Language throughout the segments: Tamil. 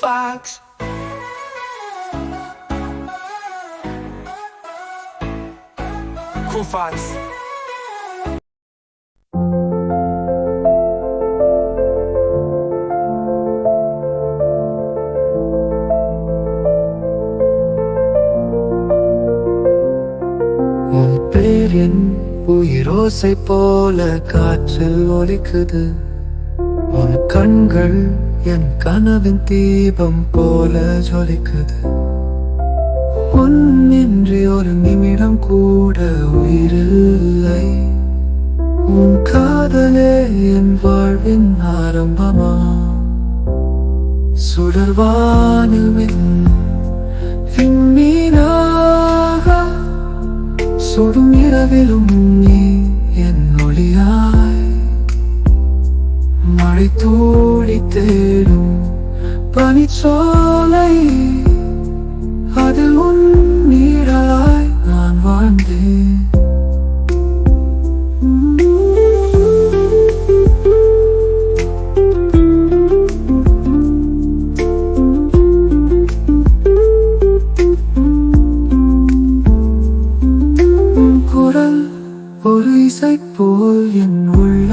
fox. Cool fox. பேர் என் உயிரோசை போல காற்றில் ஒலிக்குது உன் கண்கள் என் கனவின் தீபம் போல ஜொலிக்குது. உன்னின்றி ஒரு நிமிடம் கூட உயிரில்லை. உன் காதலே என் வாழ்வின் ஆரம்பமா? சுடர்வானுவின் விண்மீனாக சுடும் இரவிலும் நீ என் ஒளியாய். மழை தூ தேடும் பனிச்சோலை அதில் உன் நீராய் நான் வாழ்ந்தேன் ஒரு இசை போல் என் உள்ள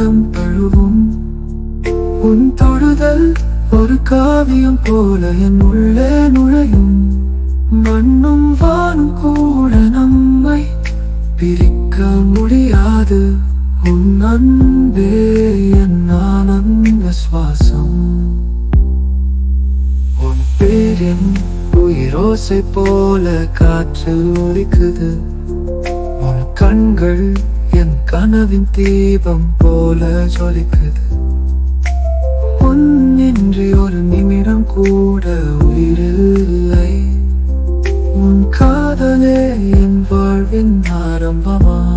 காவியம் போல என் உள்ளே நுழையும். மண்ணும் வானும் கூட நம்மை பிரிக்க முடியாது. உன் அன்பே என் ஆனந்த சுவாசம். உன் பேரின் உயிரோசை போல காற்று ஒலிக்குது. உன் கண்கள் என் கனவின் தீபம் போல ஜொலிக்குது. உன்னின்றி ஒரு நிமிடம் கூட உயிரில்லை. உன் காதலே என் வாழ்வின் ஆரம்பமா?